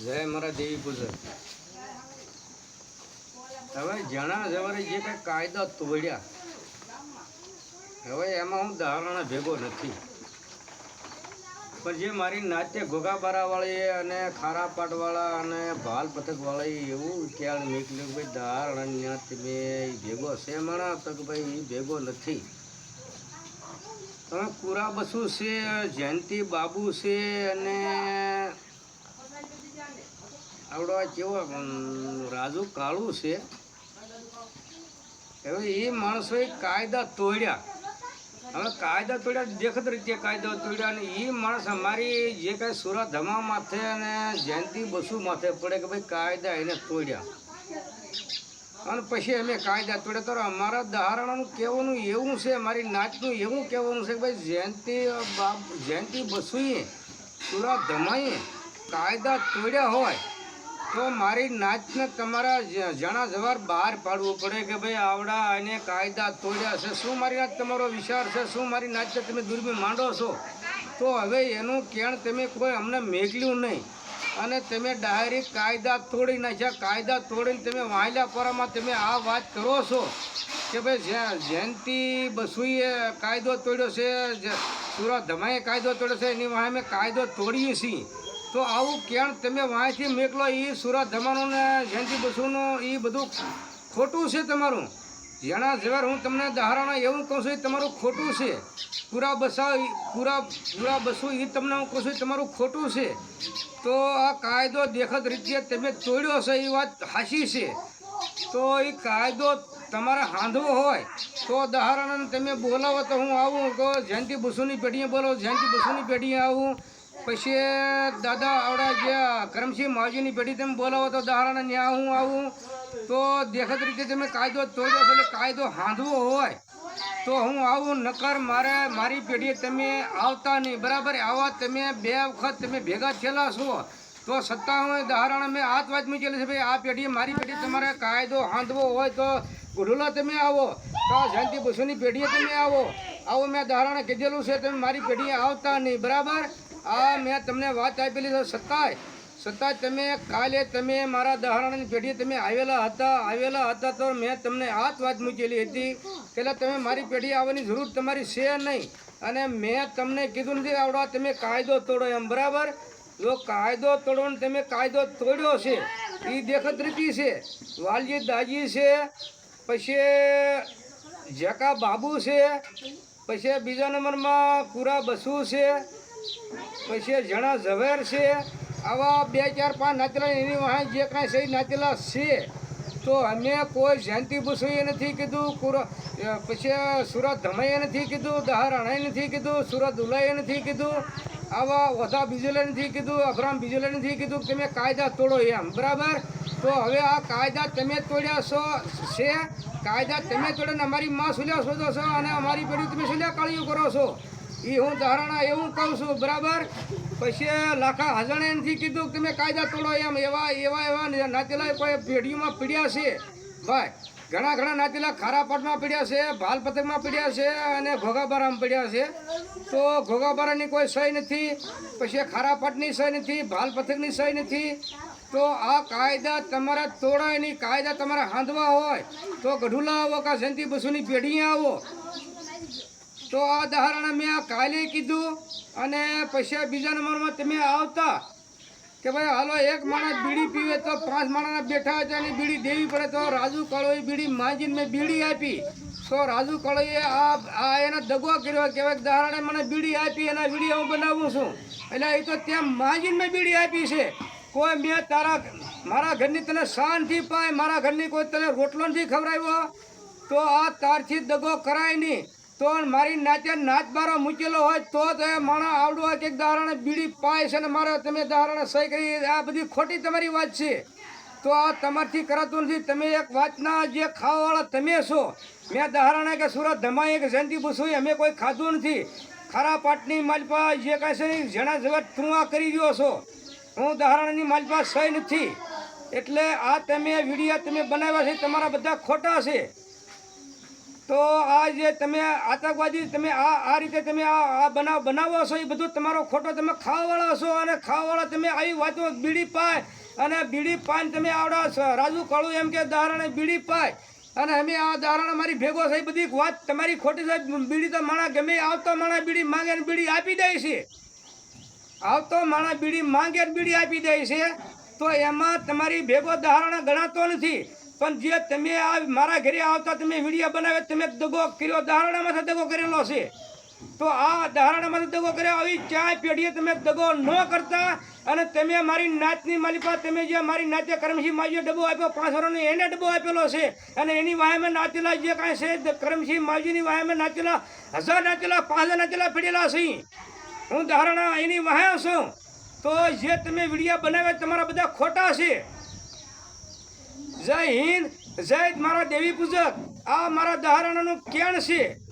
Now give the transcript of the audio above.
જય મારા દેવી પૂજન હવે જણા જવારે જે કઈ કાયદા તોડ્યા, હવે એમાં હું ધારણા ભેગો નથી. પણ જે મારી નાટ્ય ઘોઘાબારાવાળી અને ખારાપાટવાળા અને ભાલ પથકવાળી એવું ખ્યાલ નીકળ્યું ભાઈ ધારણા નાટ્ય મેં ભેગો છે માણા તો કે ભાઈ એ ભેગો નથી. તમે કુરાબસુ છે, જયંતિ બાબુ છે અને આવડો આ કેવો રાજુ કાળું છે. હવે એ માણસોએ કાયદા તોડ્યા. હવે કાયદા તોડ્યા, દેખત રીતે કાયદા તોડ્યા અને એ માણસ અમારી જે કાંઈ સુરત ધમા માથે અને જયંતિ બસુ માથે પડે કે ભાઈ કાયદા એને તોડ્યા. અને પછી અમે કાયદા તોડ્યા. તો અમારા દાહરણાનું કહેવાનું એવું છે, મારી નાચનું એવું કહેવાનું છે કે ભાઈ જયંતિ બાબ જયંતિ બસુએ, સુરત ધમાઈએ કાયદા તોડ્યા હોય. તો મારી નાચને તમારા જણા જવાર બહાર પાડવું પડે કે ભાઈ આવડા એને કાયદા તોડ્યા છે. શું મારી નાચ તમારો વિચાર છે? શું મારી નાચને તમે દૂરબીન માંડો છો? તો હવે એનું કેણ તમે કોઈ અમને મેકલ્યું નહીં. અને તમે ડાયરેક્ટ કાયદા તોડી નાખ્યા. કાયદા તોડીને તમે વાયલા પરામાં તમે આ વાત કરો છો કે ભાઈ જ્યાં જયંતિ બસુએ કાયદો તોડ્યો છે સુરા ધમાએ કાયદો તોડ્યો છે, એની વાંહે અમે કાયદો તોડીએ છીએ. તો આવું કેણ તમે વાંચી મેકલો એ સુરત ધમાનું ને જયંતિ બસુનું એ બધું ખોટું છે તમારું. જેના જેવાર હું તમને દાહરણ એવું કહું છું એ તમારું ખોટું છે. પૂરા બસા પૂરા પૂરા બસું એ તમને હું કહું છું તમારું ખોટું છે. તો આ કાયદો દેખત રીતે તમે તોડ્યો છે એ વાત હાસી છે. તો એ કાયદો તમારે હાંધવો હોય, તો દાહરણ તમે બોલાવો તો હું આવું, તો જયંતિ બસુની પેઢીએ બોલો જયંતિ બસુની પેઢીએ આવું. પછી દાદા આવડા ગયા. કરમસિંહ મહાજીની પેઢી તમે બોલાવો તો દાહરણ ન્યા હું આવું. તો દેખત રીતે તમે કાયદો તોડ્યો છે એટલે કાયદો હાંધવો હોય. તો હું આવું, નકર મારે, મારી પેઢીએ તમે આવતા નહીં. બરાબર, આવા તમે બે વખત તમે ભેગા થયેલા છો. તો સત્તાવન દાહરણ મેં હાથ વાત મૂકેલી છે, ભાઈ, આ પેઢી મારી પેઢી તમારે કાયદો હાંધવો હોય તો ગુઢુલા તમે આવો. તો આ જયંતિ બસુની પેઢીએ તમે આવો. આવો મેં દાહરણ કીધેલું છે, તમે મારી પેઢીએ આવતા નહીં. બરાબર? આ મેં તમને વાત આપેલી છે સત્તાય છતાં તમે કાલે તમે મારા દહાણાની પેઢી તમે આવેલા હતા આવેલા હતા તો મેં તમને આ જ વાત મૂકેલી હતી પહેલાં તમે મારી પેઢી આવવાની જરૂર તમારી છે નહીં. અને મેં તમને કીધું નથી આવડવા તમે કાયદો તોડો એમ, બરાબર? જો કાયદો તોડો ને તમે કાયદો તોડ્યો છે એ દેખત રીતિ છે વાલજી દાજી છે, પછી જકા બાબુ છે, પછી બીજા નંબરમાં કુરા બસુ છે પછી જણા ઝવેર છે. આવા બે, ચાર, પાંચ નાચેલા એની વાહે જે કાંઈ સહી નાચેલા છે, તો અમે કોઈ જયંતિ બસુએ નથી કીધું પછી સુરત ધમાઈએ નથી કીધું દહારણાએ નથી કીધું, સુરત ઉલાઈએ નથી કીધું, આવા વધા બીજેલે નથી કીધું, અભરામ બીજેલે નથી કીધું તમે કાયદા તોડો એમ. બરાબર? તો હવે આ કાયદા તમે તોડ્યા છો, છે? કાયદા તમે તોડે અમારી માં સુલ્યા શોધો છો અને અમારી પેઢી તમે સુલ્યા કાળીઓ કરો છો? એ હું ધારણા એવું કહું છું, બરાબર? પછી લાખા હજાણે નથી કીધું કે તમે કાયદા તોડો એમ, એવા એવા એવા નાતેલા પેઢીઓમાં પીડ્યા છે? ભાઈ, ઘણા ઘણા નાતેલા ખારાપાટમાં પીડ્યા છે, ભાલ પથકમાં પીડ્યા છે અને ઘોઘાબારામાં પીડ્યા છે. તો ઘોઘાબારાની કોઈ સહી નથી, પછી ખારાપાટની સહી નથી, ભાલ પથકની સહી નથી. તો આ કાયદા તમારા તોડાય નહીં, કાયદા તમારા હાંધવા હોય. તો ગઢુલા આવો કા જયંતિ બસુની પેઢીએ આવો. તો આ ઉદાહરણ મેં આ કાલે કીધું અને પછી બીજા નંબરમાં તમે આવતા કે ભાઈ હાલો એક માણસ બીડી પીવે તો પાંચ માણસના બેઠા હતા અને બીડી દેવી પડે તો રાજુ કાળોએ બીડી માંજીને મેં બીડી આપી. તો રાજુ કાળોએ આ આ એના દગો કર્યો કહેવાય દાહરણે મને બીડી આપી એના વીડિયો હું બનાવું છું. એટલે એ તો ત્યાં માંજીને મેં બીડી આપી છે. કોઈ મેં તારા મારા ઘરની તને શાંતિ પાય મારા ઘરની કોઈ તને રોટલો નથી ખવડાવ્યો? તો આ તારથી દગો કરાય નહીં. તો મારી નાચે નાચ બારો મૂકેલો હોય તો તો માણસ આવડું હોય કે દાહરણે બીડી પાય છે ને મારે તમે દાહરણે સહી કરી, આ બધી ખોટી તમારી વાત છે. તો આ તમારથી કરાતું નથી. તમે એક વાતના જે ખાવાવાળા તમે છો, મેં દાહરણે કે સુરત ધમાઈ કે જયંતિ બસુઈ, અમે કોઈ ખાધું નથી. ખરા પાટની માલપા જે કાંઈ છે જણા જગત તું આ કરી ગયો છો. હું દાહરણની માલપા સહી નથી. એટલે આ તમે વીડિયો તમે બનાવ્યા છે, તમારા બધા ખોટા છે. તો આ જે તમે આતંકવાદી, તમે આ આ રીતે તમે આ બનાવ, બનાવો છો, એ બધું તમારો ખોટો તમે ખાવાવાળા છો અને ખાવાવાળા તમે આવી વાતો બીડી પાય અને બીડી પાઈને તમે આવડા. રાજુ કાળુ એમ કે દાહરણે બીડી પાય અને અમે આ દારણ મારી ભેગો થઈ બધી વાત તમારી ખોટી છે, બીડી તો માણા ગમે આવતો માણા બીડી માંગે ને બીડી આપી દે છે આવતો માણા બીડી માંગે બીડી આપી દે છે, તો એમાં તમારી ભેગો દાહરણ ગણાતો નથી પણ જે તમે આ મારા ઘરે આવતા, તમે વીડિયો બનાવે તમે દગો કર્યો દાહરણામાંથી દગો કરેલો છે. તો આ દાહરણામાંથી દગો કર્યો, આવી ચાય પેઢીએ તમે દગો ન કરતા અને તમે મારી નાચની માલિકા, તમે જે મારી નાતે કરમસિંહ માજીએ ડબ્બો આપ્યો પાંચ વર્ષનો એને ડબ્બો આપેલો છે. અને એની વાહેમાં નાચેલા જે કાંઈ છે કરમસિંહ માજીની વાહેમાં નાચેલા હજાર નાચેલા પાંચ હજાર નાચેલા પીડેલા છે. હું ધારણા એની વાહે છું. તો જે તમે વીડિયો બનાવ્યા, તમારા બધા ખોટા છે. જય હિન્દ જય મારા દેવી પૂજક. આ મારા દહારણનું કેણ છે.